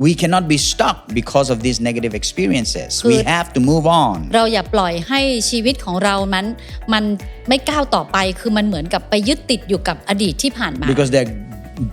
we cannot be stuck because of these negative experiences. We Good. have to move on. เราอย่าปล่อยให้ชีวิตของเรามันมันไม่ก้าวต่อไปคือมันเหมือนกับไปยึดติดอยู่กับอดีตที่ผ่านมา Because there are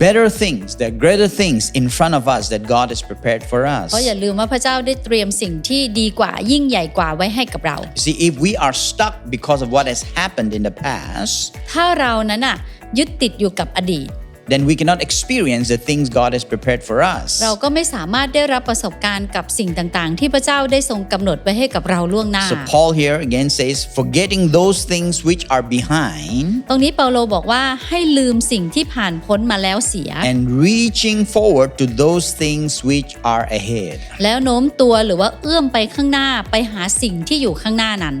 better things, there are greater things in front of us that God has prepared for เพราะ us. อย่าลืมว่าพระเจ้าได้เตรียมสิ่งที่ดีกว่ายิ่งใหญ่กว่าไว้ให้กับเรา See, if we are stuck because of what has happened in the past, ถ้าเรานั้นอะยึดติดอยู่กับอดีต then we cannot experience the things God has prepared for us. เราก็ไม่สามารถได้รับประสบการณ์กับสิ่งต่างๆ ที่พระเจ้าได้ทรงกำหนดไว้ให้กับเราล่วงหน้า So Paul here again says, forgetting those things which are behind ตรงนี้เปาโลบอกว่าให้ลืมสิ่งที่ผ่านพ้นมาแล้วเสีย and reaching forward to those things which are ahead. แล้วโน้มตัวหรือว่าเอื้อมไปข้างหน้าไปหาสิ่งที่อยู่ข้างหน้านั้น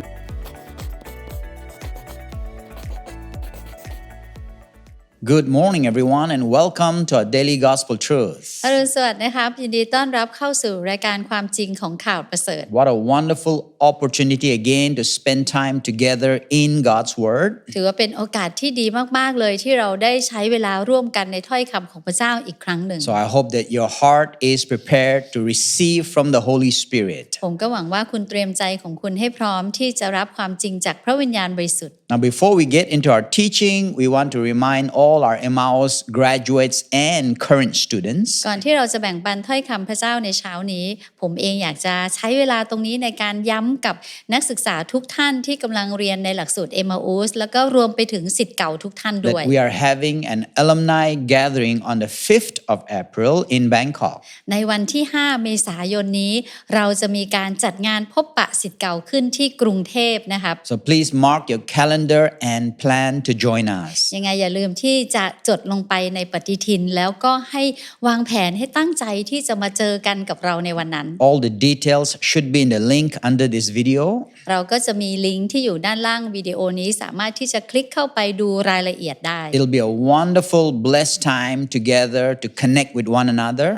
Good morning, everyone, and welcome to our daily gospel truth. อรุณสวัสดิ์นะครับยินดีต้อนรับเข้าสู่รายการความจริงของข่าวประเสริฐ What a wonderful opportunity again to spend time together in God's Word. ถือว่าเป็นโอกาสที่ดีมากๆเลยที่เราได้ใช้เวลาร่วมกันในถ้อยคำของพระเจ้าอีกครั้งหนึ่ง So I hope that your heart is prepared to receive from the Holy Spirit. ผมก็หวังว่าคุณเตรียมใจของคุณให้พร้อมที่จะรับความจริงจากพระวิญญาณบริสุทธิ์ Now, before we get into our teaching, we want to remind all our Emmaus graduates and current students ก่อนที่เราจะแบ่งปันถ้อยคำพระเจ้าในเช้านี้ ผมเองอยากจะใช้เวลาตรงนี้ในการย้ำกับนักศึกษาทุกท่านที่กำลังเรียนในหลักสูตร m อ u s แล้วก็รวมไปถึงสิทธิ์เก่าทุกท่านด้วย that we are having an alumni gathering on the 5th of April in Bangkok. ในวันที่ 5 เมษายนนี้ เราจะมีการจัดงานพบปะสิทธิ์เก่าขึ้นที่กรุงเทพนะครับ So please mark your calendar and plan to join us. ยังไงอย่าลืมที่จะจดลงไปในปฏิทิน แล้วก็ให้วางแผนให้ตั้งใจที่จะมาเจอกันกับเราในวันนั้น All the details should be in the link under this video. เราก็จะมีลิงก์ที่อยู่ด้านล่างวิดีโอนี้สามารถที่จะคลิกเข้าไปดูรายละเอียดได้ It'll be a wonderful, blessed time together to connect with one another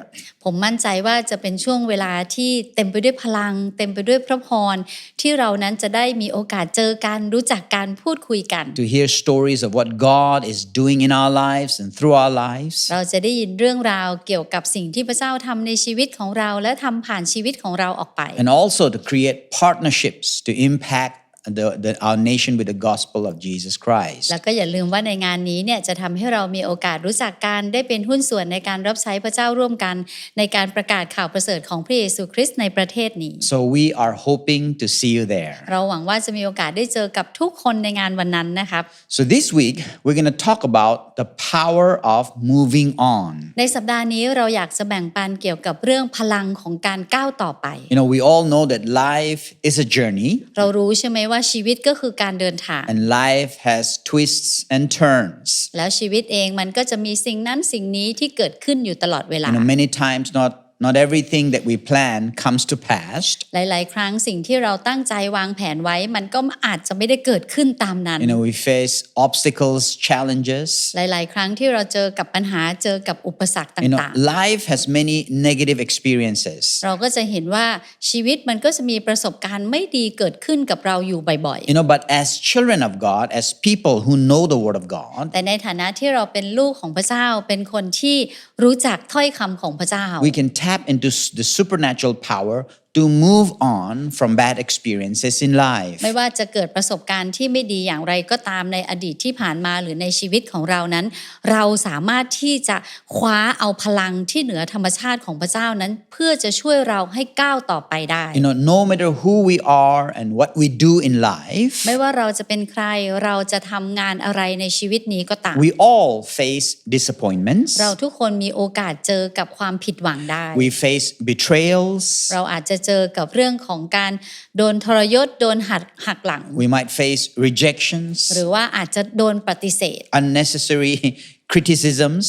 ผมมั่นใจว่าจะเป็นช่วงเวลาที่เต็มไปด้วยพลัง เต็มไปด้วยพระพรที่เรานั้นจะได้มีโอกาสเจอกันรู้จักการพูดคุยกัน to hear stories of what God is doing in our lives and through our lives. เราจะได้ยินเรื่องราวเกี่ยวกับสิ่งที่พระเจ้าทำในชีวิตของเราและทำผ่านชีวิตของเราออกไป And also to create partnerships to impact the, the, our nation with the gospel of Jesus Christ. แล้วก็อย่าลืมว่าในงานนี้เนี่ยจะทำให้เรามีโอกาสรู้จักกันได้เป็นหุ้นส่วนในการรับใช้พระเจ้าร่วมกัน ในการประกาศข่าวประเสริฐของพระเยซูคริสต์ในประเทศนี้ So we are hoping to see you there. เราหวังว่าจะมีโอกาสได้เจอกับทุกคนในงานวันนั้นนะครับ So this week, we're going to talk about the power of moving on. ในสัปดาห์นี้เราอยากจะแบ่งปันเกี่ยวกับเรื่องพลังของการก้าวต่อไป You know, we all know that life is a journey เรารู้ใช่ไหมว่าชีวิตก็คือการเดินทาง and life has twists and turns. แล้วชีวิตเองมันก็จะมีสิ่งนั้นสิ่งนี้ที่เกิดขึ้นอยู่ตลอดเวลา You know, many times not not everything that we plan comes to pass. หลาย ๆ ครั้งสิ่งที่เราตั้งใจวางแผนไว้ มันก็อาจจะไม่ได้เกิดขึ้นตามนั้น You know, we face obstacles, challenges. หลาย ๆ ครั้งที่เราเจอกับปัญหาเจอกับอุปสรรค You know, ต่าง life has many negative experiences. ๆเราก็จะเห็นว่าชีวิตมันก็จะมีประสบการณ์ไม่ดีเกิดขึ้นกับเราอยู่บ่อย You know, but as children of God, as people who know the Word of God, ๆแต่ในฐานะที่เราเป็นลูกของพระเจ้าเป็นคนที่รู้จักถ้อยคำของพระเจ้า we can tap into the supernatural power to move on from bad experiences in life. ไม่ว่าจะเกิดประสบการณ์ที่ไม่ดีอย่างไรก็ตามในอดีตที่ผ่านมาหรือในชีวิตของเรานั้น เราสามารถที่จะคว้าเอาพลังที่เหนือธรรมชาติของพระเจ้านั้น เพื่อจะช่วยเราให้ก้าวต่อไปได้ You know, no matter who we are and what we do in life, ไม่ว่าเราจะเป็นใครเราจะทำงานอะไรในชีวิตนี้ก็ตาม we all face disappointments. เราทุกคนมีโอกาสเจอกับความผิดหวังได้ We face betrayals. เราอาจจะเจอกับเรื่องของการโดนทรยศโดนหักหักหลัง We might face rejections, หรือว่าอาจจะโดนปฏิเสธ unnecessary criticisms,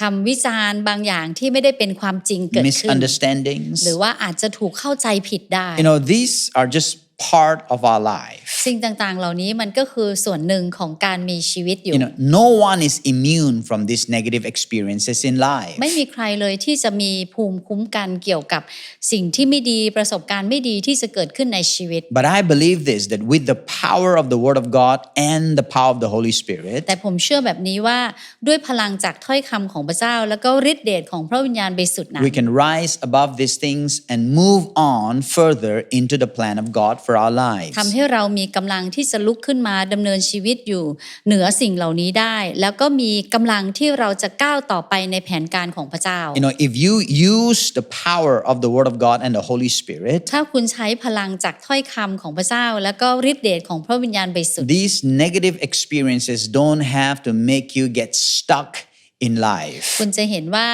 คำวิจารณ์บางอย่างที่ไม่ได้เป็นความจริงเกิดขึ้น misunderstandings. หรือว่าอาจจะถูกเข้าใจผิดได้ You know, these are just part of our life. สิ่งต่างๆ เหล่านี้มันก็คือส่วนหนึ่งของการมีชีวิตอยู่ You know, no one is immune from these negative experiences in life. ไม่มีใครเลยที่จะมีภูมิคุ้มกันเกี่ยวกับสิ่งที่ไม่ดีประสบการณ์ไม่ดีที่จะเกิดขึ้นในชีวิต But I believe this that with the power of the Word of God and the power of the Holy Spirit, แต่ผมเชื่อแบบนี้ว่าด้วยพลังจากถ้อยคำของพระเจ้า แล้วก็ฤทธิเดชของพระวิญญาณบริสุทธิ์นั้น we can rise above these things and move on further into the plan of God for our lives. ทำให้เรามีกำลังที่จะลุกขึ้นมาดำเนินชีวิตอยู่เหนือสิ่งเหล่านี้ได้ แล้วก็มีกำลังที่เราจะก้าวต่อไปในแผนการของพระเจ้า You know, if you use the power of the Word of God and the Holy Spirit, ถ้าคุณใช้พลังจากถ้อยคำของพระเจ้า แล้วก็ฤทธิเดชของพระวิญญาณบริสุทธิ์ these negative experiences don't have to make you get stuck in life. คุณจะเห็นว่า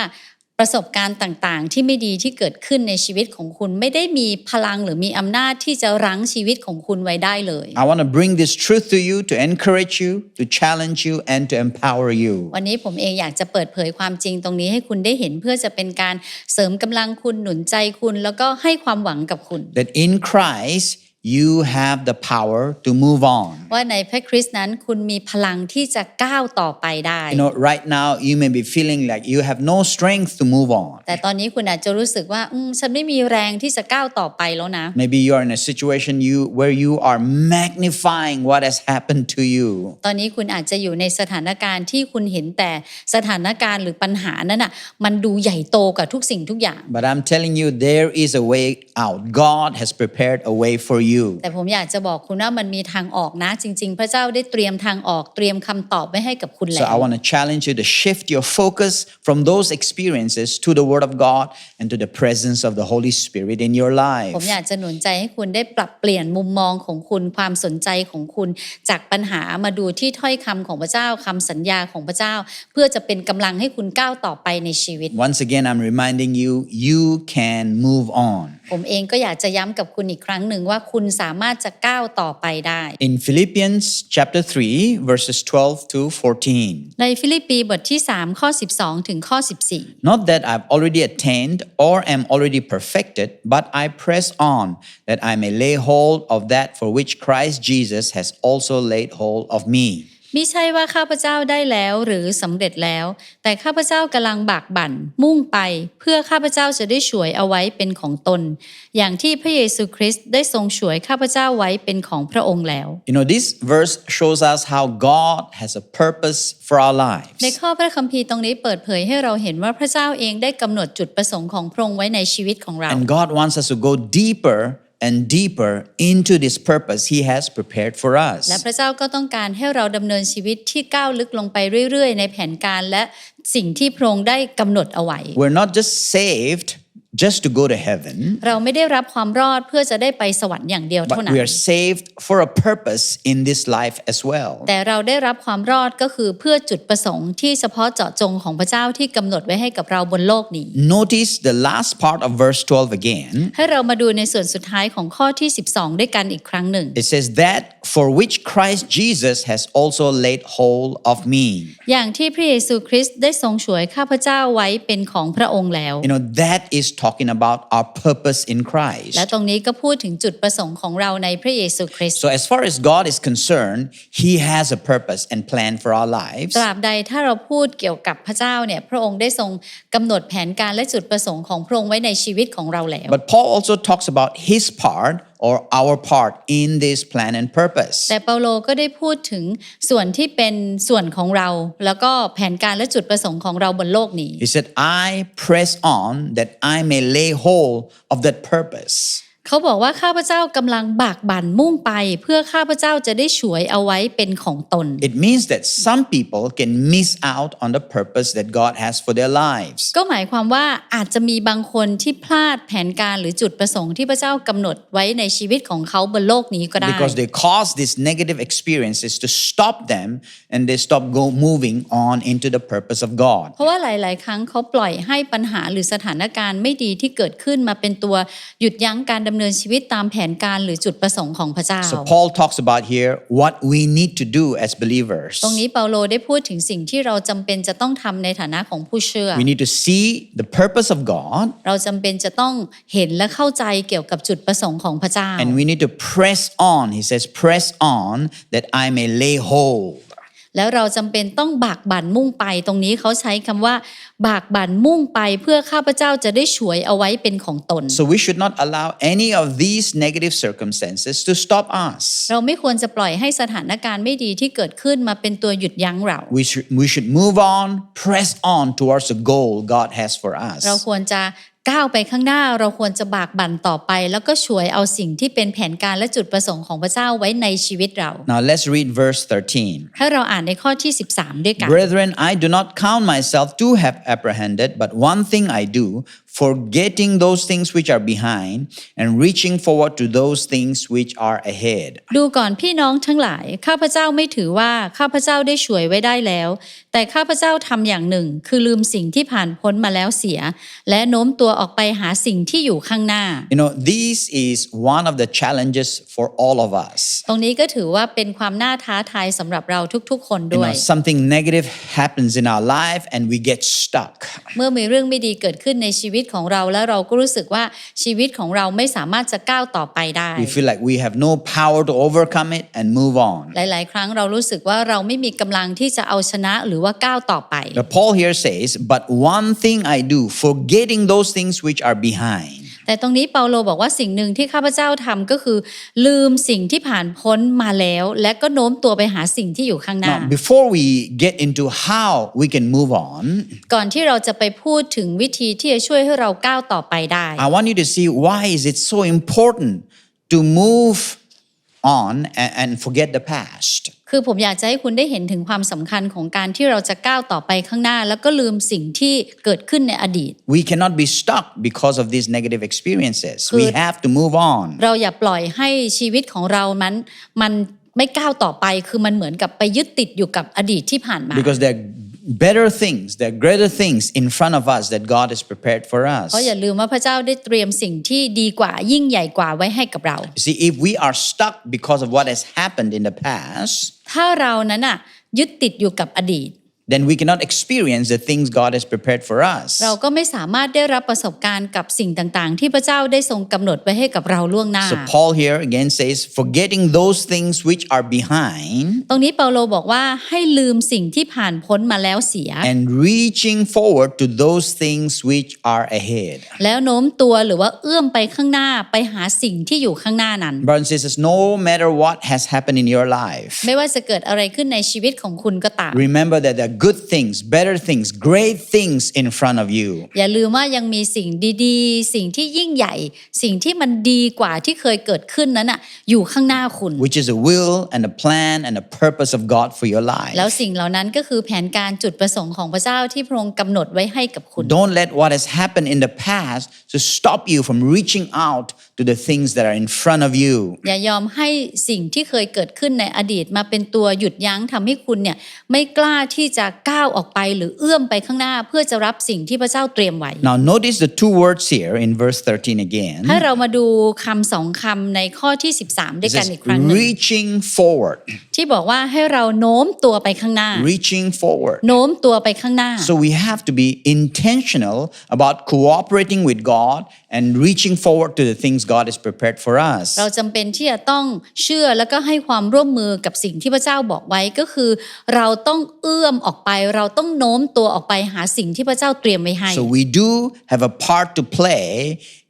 ประสบการณ์ต่างๆ ที่ไม่ดีที่เกิดขึ้นในชีวิตของคุณไม่ได้มีพลังหรือมีอำนาจที่จะรั้งชีวิตของคุณไว้ได้เลย I want to bring this truth to you to encourage you, to challenge you, and to empower you. วันนี้ผมเองอยากจะเปิดเผยความจริงตรงนี้ให้คุณได้เห็นเพื่อจะเป็นการเสริมกำลังคุณหนุนใจคุณ แล้วก็ให้ความหวังกับคุณ That in Christ, you have the power to move on. ว่าในพระคริสต์นั้นคุณมีพลังที่จะก้าวต่อไปได้ You know, right now, you may be feeling like you have no strength to move on. แต่ตอนนี้คุณอาจจะรู้สึกว่าอืมฉันไม่มีแรงที่จะก้าวต่อไปแล้วนะ Maybe you're in a situation you where you are magnifying what has happened to you. ตอนนี้คุณอาจจะอยู่ในสถานการณ์ที่คุณเห็นแต่สถานการณ์หรือปัญหานั้นน่ะมันดูใหญ่โตกับทุกสิ่งทุกอย่าง But I'm telling you, there is a way out. God has prepared a way for you. แต่ผมอยากจะบอกคุณว่ามันมีทางออกนะ จริง ๆ พระเจ้าได้เตรียมทางออกเตรียมคำตอบไว้ให้กับคุณ So แล้ว I want to challenge you to shift your focus from those experiences to the Word of God and to the presence of the Holy Spirit in your ผม life. อยากจะหนุนใจให้คุณได้ปรับเปลี่ยนมุมมองของคุณความสนใจของคุณจากปัญหามาดูที่ถ้อยคำของพระเจ้าคำสัญญาของพระเจ้า เพื่อจะเป็นกำลังให้คุณก้าวต่อไปในชีวิต Once again, I'm reminding you, you can move on. ผมเองก็อยากจะย้ำกับคุณอีกครั้งหนึ่งว่าคุณสามารถจะก้าวต่อไปได้ In Philippians chapter 3, verses 12 to 14. ในฟิลิปปีบทที่ 3 ข้อ 12 ถึงข้อ 14 Not that I've already attained or am already perfected, but I press on that I may lay hold of that for which Christ Jesus has also laid hold of me. มิใช่ว่าข้าพเจ้าได้แล้วหรือสำเร็จแล้ว แต่ข้าพเจ้ากำลังบากบั่นมุ่งไป เพื่อข้าพเจ้าจะได้ฉวยเอาไว้เป็นของตน อย่างที่พระเยซูคริสต์ได้ทรงฉวยข้าพเจ้าไว้เป็นของพระองค์แล้ว You know, this verse shows us how God has a purpose for our ใน lives. ข้อพระคัมภีร์ตรงนี้เปิดเผยให้เราเห็นว่าพระเจ้าเองได้กำหนดจุดประสงค์ของพระองค์ไว้ในชีวิตของเรา And God wants us to go deeper and deeper into this purpose He has prepared for และ us. พระเจ้าก็ต้องการให้เราดำเนินชีวิตที่ก้าวลึกลงไปเรื่อยๆ ในแผนการและสิ่งที่พระองค์ได้กำหนดเอาไว้ We're not just saved just to go to heaven, เราไม่ได้รับความรอดเพื่อจะได้ไปสวรรค์อย่างเดียวเท่า but นั้น we are saved for a purpose in this life as well. แต่เราได้รับความรอดก็คือเพื่อจุดประสงค์ที่เฉพาะเจาะจงของพระเจ้าที่กำหนดไว้ให้กับเราบนโลกนี้ Notice the last part of verse 12 again. ให้เรามาดูในส่วนสุดท้ายของข้อที่ 12 ด้วยกันอีกครั้งหนึ่ง It says, That for which Christ Jesus has also laid hold of me. อย่างที่พระเยซูคริสต์ได้ทรงฉวยข้าพเจ้าไว้เป็นของพระองค์แล้ว You know, that is talking about our purpose in Christ. และตรงนี้ก็พูดถึงจุดประสงค์ของเราในพระเยซูคริสต์ So, as far as God is concerned, He has a purpose and plan for our lives. ตราบใดถ้าเราพูดเกี่ยวกับพระเจ้าเนี่ยพระองค์ได้ทรงกำหนดแผนการและจุดประสงค์ของพระองค์ไว้ในชีวิตของเราแล้ว But Paul also talks about His part or our part in this plan and purpose. แต่เปาโลก็ได้พูดถึงส่วนที่เป็นส่วนของเรา แล้วก็แผนการและจุดประสงค์ของเราบนโลกนี้ He said, I press on that I may lay hold of that purpose. เขาบอกว่าข้าพเจ้ากำลังบากบั่นมุ่งไป เพื่อข้าพเจ้าจะได้ฉวยเอาไว้เป็นของตน It means that some people can miss out on the purpose that God has for their lives. ก็หมายความว่าอาจจะมีบางคนที่พลาดแผนการหรือจุดประสงค์ที่พระเจ้ากำหนดไว้ในชีวิตของเขาบนโลกนี้ก็ได้ Because they cause these negative experiences to stop them and they stop go moving on into the purpose of God. เพราะว่าหลาย ๆ ครั้งเขาปล่อยให้ปัญหาหรือสถานการณ์ไม่ดีที่เกิดขึ้นมาเป็นตัวหยุดยั้งการดำำเนินชีวิตตามแผนการหรือจุดประสงค์ของพระเจ้า So Paul talks about here what we need to do as believers. ตรงนี้เปาโลได้พูดถึงสิ่งที่เราจำเป็นจะต้องทำในฐานะของผู้เชื่อ We need to see the purpose of God เราจำเป็นจะต้องเห็นและเข้าใจเกี่ยวกับจุดประสงค์ของพระเจ้า and we need to press on. He says, press on that I may lay hold. แล้วเราจำเป็นต้องบากบั่นมุ่งไป ตรงนี้เขาใช้คำว่า บากบั่นมุ่งไปเพื่อข้าพเจ้าจะได้ฉวยเอาไว้เป็นของตน So we should not allow any of these negative circumstances to stop us. เราไม่ควรจะปล่อยให้สถานการณ์ไม่ดีที่เกิดขึ้นมาเป็นตัวหยุดยั้งเรา We should, we should move on, press on towards the goal God has for เรา us. ควรจะ ก้าวไปข้างหน้าเราควรจะบากบั่นต่อไป แล้วก็ฉวยเอาสิ่งที่เป็นแผนการและจุดประสงค์ของพระเจ้าไว้ในชีวิตเรา Now let's read verse 13. ให้เราอ่านในข้อที่ 13 ด้วยกัน Brethren, I do not count myself to have apprehended, but one thing I do, forgetting those things which are behind and reaching forward to those things which are ahead. ดูก่อนพี่น้องทั้งหลาย ข้าพเจ้าไม่ถือว่าข้าพเจ้าได้ช่วยไว้ได้แล้ว แต่ข้าพเจ้าทำอย่างหนึ่ง คือลืมสิ่งที่ผ่านพ้นมาแล้วเสีย และโน้มตัวออกไปหาสิ่งที่อยู่ข้างหน้า You know, this is one of the challenges for all of us. ตรงนี้ก็ถือว่าเป็นความน่าท้าทายสำหรับเราทุกๆ คน You ด้วย know, something negative happens in our life and we get stuck. เมื่อมีเรื่องไม่ดีเกิดขึ้นในชีวิตของเราแล้วเราก็รู้สึกว่าชีวิตของเราไม่สามารถจะก้าวต่อไปได้ We feel like we have no power to overcome it and move on. หลาย ๆ ครั้งเรารู้สึกว่าเราไม่มีกำลังที่จะเอาชนะหรือว่าก้าวต่อไป But Paul here says, But one thing I do, forgetting those things which are behind. แต่ตรงนี้เปาโลบอกว่าสิ่งหนึ่งที่ข้าพเจ้าทำก็คือ ลืมสิ่งที่ผ่านพ้นมาแล้ว และก็โน้มตัวไปหาสิ่งที่อยู่ข้างหน้า Now, before we get into how we can move on, ก่อนที่เราจะไปพูดถึงวิธีที่จะช่วยให้เราก้าวต่อไปได้ I want you to see why is it so important to move on and, and forget the past. คือผมอยากจะให้คุณได้เห็นถึงความสำคัญของการที่เราจะก้าวต่อไปข้างหน้า แล้วก็ลืมสิ่งที่เกิดขึ้นในอดีต We cannot be stuck because of these negative experiences. We Good. have to move on. เราอย่าปล่อยให้ชีวิตของเรานั้นมันไม่ก้าวต่อไปคือมันเหมือนกับไปยึดติดอยู่กับอดีตที่ผ่านมา Because there are better things, there are greater things in front of us that God has prepared for us. เพราะอย่าลืมว่าพระเจ้าได้เตรียมสิ่งที่ดีกว่ายิ่งใหญ่กว่าไว้ให้กับเรา You see, if we are stuck because of what has happened in the past, ถ้าเรานั้นน่ะยึดติดอยู่กับอดีต then we cannot experience the things God has prepared for us. เราก็ไม่สามารถได้รับประสบการณ์กับสิ่งต่างๆ ที่พระเจ้าได้ทรงกำหนดไว้ให้กับเราล่วงหน้า So Paul here again says, forgetting those things which are behind ตรงนี้เปาโลบอกว่าให้ลืมสิ่งที่ผ่านพ้นมาแล้วเสีย and reaching forward to those things which are ahead. แล้วโน้มตัวหรือว่าเอื้อมไปข้างหน้าไปหาสิ่งที่อยู่ข้างหน้านั้น Brothers and sisters, no matter what has happened in your life, ไม่ว่าจะเกิดอะไรขึ้นในชีวิตของคุณก็ตาม remember that there are good things, better things, great things in front of you. อย่าลืมว่ายังมีสิ่งดีๆ สิ่งที่ยิ่งใหญ่ สิ่งที่มันดีกว่าที่เคยเกิดขึ้นนั้นน่ะอยู่ข้างหน้าคุณ which is a will and a plan and a purpose of God for your life. แล้วสิ่งเหล่านั้นก็คือแผนการจุดประสงค์ของพระเจ้าที่พระองค์กำหนดไว้ให้กับคุณ Don't let what has happened in the past to stop you from reaching out to the things that are in front of you. อย่ายอมให้สิ่งที่เคยเกิดขึ้นในอดีตมาเป็นตัวหยุดยั้งทำให้คุณเนี่ยไม่กล้าที่จะก้าวออกไปหรือเอื้อมไปข้างหน้าเพื่อจะรับสิ่งที่พระเจ้าเตรียมไว้ Now, notice the two words here in verse 13 again. ให้เรามาดูคำสองคำในข้อที่ 13 ด้วย It กัน says, อีกครั้งหนึ่ง reaching forward, ที่บอกว่าให้เราโน้มตัวไปข้างหน้า reaching forward. โน้มตัวไปข้างหน้า So we have to be intentional about cooperating with God and reaching forward to the things God has prepared for us. เราจำเป็นที่จะต้องเชื่อแล้วก็ให้ความร่วมมือกับสิ่งที่พระเจ้าบอกไว้ก็คือ เราต้องเอื้อมออกไปเราต้องโน้มตัวออกไปหาสิ่งที่พระเจ้าเตรียมไว้ให้ So we do have a part to play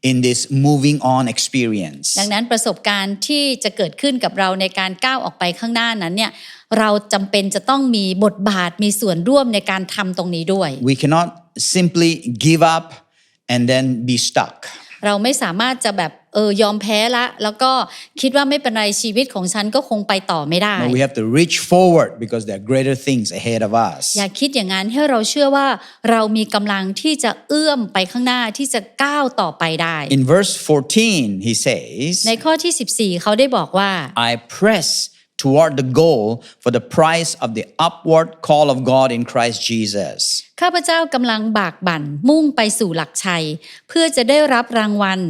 in this moving on experience. ดังนั้นประสบการณ์ที่จะเกิดขึ้นกับเราในการก้าวออกไปข้างหน้านั้นเนี่ยเราจำเป็นจะต้องมีบทบาทมีส่วนร่วมในการทำตรงนี้ด้วย We cannot simply give up and then be stuck. เราไม่สามารถจะแบบเออยอมแพ้ละ แล้วก็คิดว่าไม่เป็นไรชีวิตของฉันก็คงไปต่อไม่ได้ No, we have to reach forward because there are greater things ahead of us. อย่าคิดอย่างนั้นให้เราเชื่อว่าเรามีกำลังที่จะเอื้อมไปข้างหน้าที่จะก้าวต่อไปได้ In verse 14, he says, ในข้อที่ 14 เขาได้บอกว่า I press, toward the goal for the price of the upward call of God in Christ Jesus. ข้าพเจ้ากำลังบากบั่นมุ่งไปสู่หลักชัย เพื่อจะได้รับรางวัล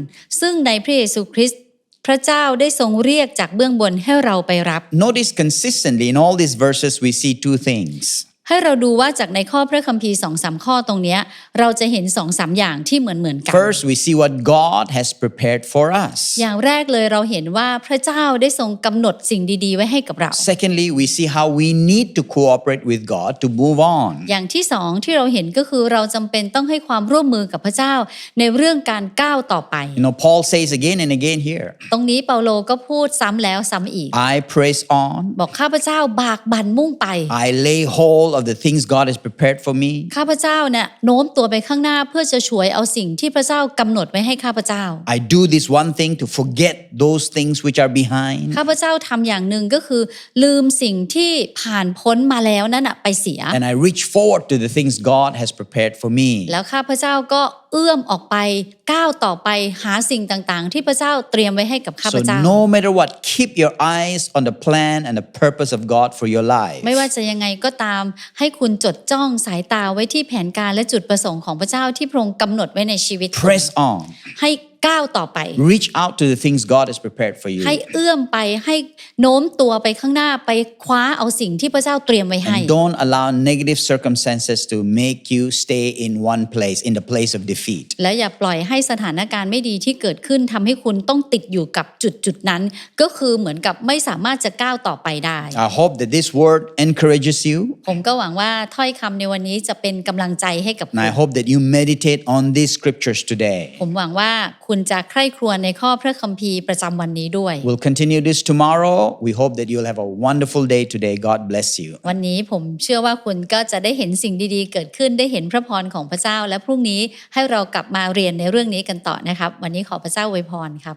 ซึ่งในพระเยซูคริสต์พระเจ้าได้ทรงเรียกจากเบื้องบนให้เราไปรับ Notice consistently in all these verses, we see two things. ให้เราดูว่าจากในข้อพระคัมภีร์สองสามข้อตรงเนี้ยเราจะเห็นสองสามอย่างที่เหมือนเหมือนกัน First, we see what God has prepared for us. อย่างแรกเลยเราเห็นว่าพระเจ้าได้ทรงกำหนดสิ่งดีๆ ไว้ให้กับเรา Secondly, we see how we need to cooperate with God to move on. อย่างที่สองที่เราเห็นก็คือเราจำเป็นต้องให้ความร่วมมือกับพระเจ้าในเรื่องการก้าวต่อไป You know, Paul says again and again here, ตรงนี้เปาโลก็พูดซ้ำแล้วซ้ำอีก I press on, บอกข้าพเจ้าบากบั่นมุ่งไป I lay hold of the things God has prepared for me. ข้าพเจ้าเนี่ยโน้มตัวไปข้างหน้าเพื่อจะฉวยเอาสิ่งที่พระเจ้ากำหนดไว้ให้ข้าพเจ้า I do this one thing to forget those things which are behind. ข้าพเจ้าทำอย่างหนึ่งก็คือ ลืมสิ่งที่ผ่านพ้นมาแล้วนั่นนะไปเสีย And I reach forward to the things God has prepared for me. แล้วข้าพเจ้าก็เอื้อมออกไปก้าวต่อไปหาสิ่งต่างๆ ที่พระเจ้าเตรียมไว้ให้กับข้าพ So เจ้า no matter what, keep your eyes on the plan and the purpose of God for your life. ไม่ว่าจะยังไงก็ตามให้คุณจดจ้องสายตาไว้ที่แผนการและจุดประสงค์ของพระเจ้าที่พระองค์กำหนดไว้ในชีวิตคุณ Press on. ให้ ก้าวต่อไป Reach out to the things God has prepared for you. ให้เอื้อมไปให้โน้มตัวไปข้างหน้าไปคว้าเอาสิ่งที่พระเจ้าเตรียมไว้ให้ And don't allow negative circumstances to make you stay in one place, in the place of defeat. และอย่าปล่อยให้สถานการณ์ไม่ดีที่เกิดขึ้นทำให้คุณต้องติดอยู่กับจุดจุดๆนั้น ก็คือเหมือนกับไม่สามารถจะก้าวต่อไปได้ I hope that this word encourages you. ผมก็หวังว่าถ้อยคำในวันนี้จะเป็นกำลังใจให้กับคุ And ณ I hope that you meditate on these scriptures today. ผมหวังว่าคุณจะใคร่ครวญในข้อพระคัมภีร์ประจำวันนี้ด้วย We'll continue this tomorrow. We hope that you'll have a wonderful day today. God bless you. วันนี้ผมเชื่อว่าคุณก็จะได้เห็นสิ่งดีๆ เกิดขึ้นได้เห็นพระพรของพระเจ้า และพรุ่งนี้ให้เรากลับมาเรียนในเรื่องนี้กันต่อนะครับ วันนี้ขอพระเจ้าอวยพรครับ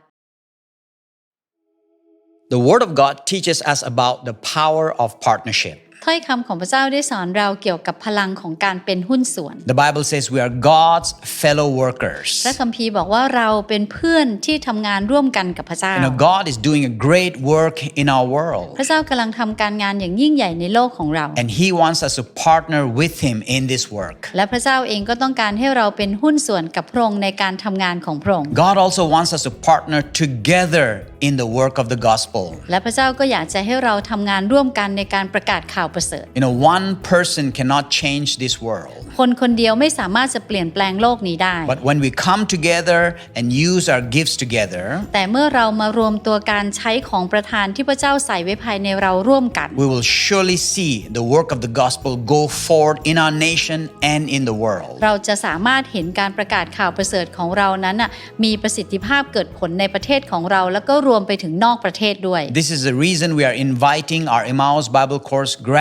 The Word of God teaches us about the power of partnership. ถ้อยคำของพระเจ้าได้สอนเราเกี่ยวกับพลังของการเป็นหุ้นส่วน The Bible says we are God's fellow workers. พระคัมภีร์บอกว่าเราเป็นเพื่อนที่ทำงานร่วมกันกับพระเจ้า You know, God is doing a great work in our world. พระเจ้ากำลังทำการงานอย่างยิ่งใหญ่ในโลกของเรา And He wants us to partner with Him in this work. และพระเจ้าเองก็ต้องการให้เราเป็นหุ้นส่วนกับพระองค์ในการทำงานของพระองค์ God also wants us to partner together in the work of the gospel. และพระเจ้าก็อยากจะให้เราทำงานร่วมกันในการประกาศข่าวประเสริฐ You know, one person cannot change this world. คนคนเดียวไม่สามารถจะเปลี่ยนแปลงโลกนี้ได้ But when we come together and use our gifts together, แต่เมื่อเรามารวมตัวการใช้ของประทานที่พระเจ้าใส่ไว้ภายในเราร่วมกัน we will surely see the work of the gospel go forward in our nation and in the world. เราจะสามารถเห็นการประกาศข่าวประเสริฐของเรานั้นน่ะมีประสิทธิภาพเกิดผลในประเทศของเรา แล้วก็รวมไปถึงนอกประเทศด้วย This is the reason we are inviting our Emmaus Bible course graduates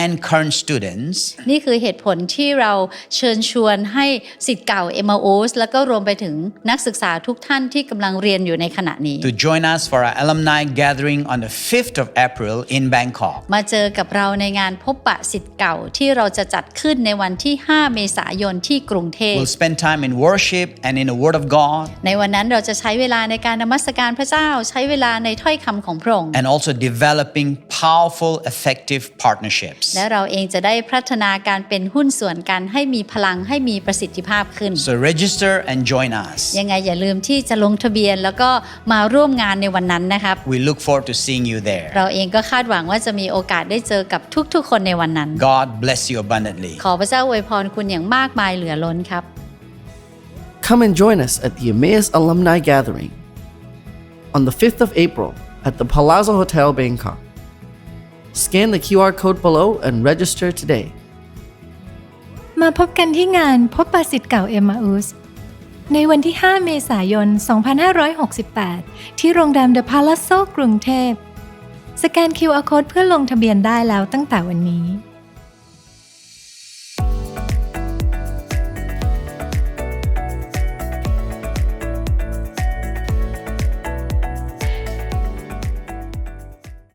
and current students นี่คือเหตุผลที่เราเชิญชวนให้สิทธิ์เก่า m อ o s แล้วก็รวมไปถึงนักศึกษาทุกท่านที่กำลังเรียนอยู่ในขณะนี้ to join us for our alumni gathering on the 5th of April in Bangkok. มาเจอกับเราในงานพบปะสิทธิ์เก่าที่เราจะจัดขึ้นในวันที่ 5 เมษายนที่กรุงเทพ We'll spend time in worship and in the Word of God ในวันนั้นเราจะใช้เวลาในการนมัสการพระเจ้าใช้เวลาในถ้อยคำของพระองค์ and also developing powerful, effective partnerships. และเราเองจะได้พัฒนาการเป็นหุ้นส่วนกันให้มีพลังให้มีประสิทธิภาพขึ้น So register and join us. ยังไงอย่าลืมที่จะลงทะเบียนแล้วก็มาร่วมงานในวันนั้นนะครับ We look forward to seeing you there. เราเองก็คาดหวังว่าจะมีโอกาสได้เจอกับทุกๆ คนในวันนั้น God bless you abundantly. ขอพระเจ้าอวยพรคุณอย่างมากมายเหลือล้นครับ Come and join us at the Emmaus Alumni Gathering on the 5th of April at the Palazzo Hotel Bangkok. Scan the QR code below and register today. มาพบกันที่งานพบปะสิทธิ์เก่าเอมมาอุสในวันที่ 5 เมษายน 2568 ที่โรงแรมเดอะพาลาโซกรุงเทพ สแกน QR Code เพื่อลงทะเบียนได้แล้วตั้งแต่วันนี้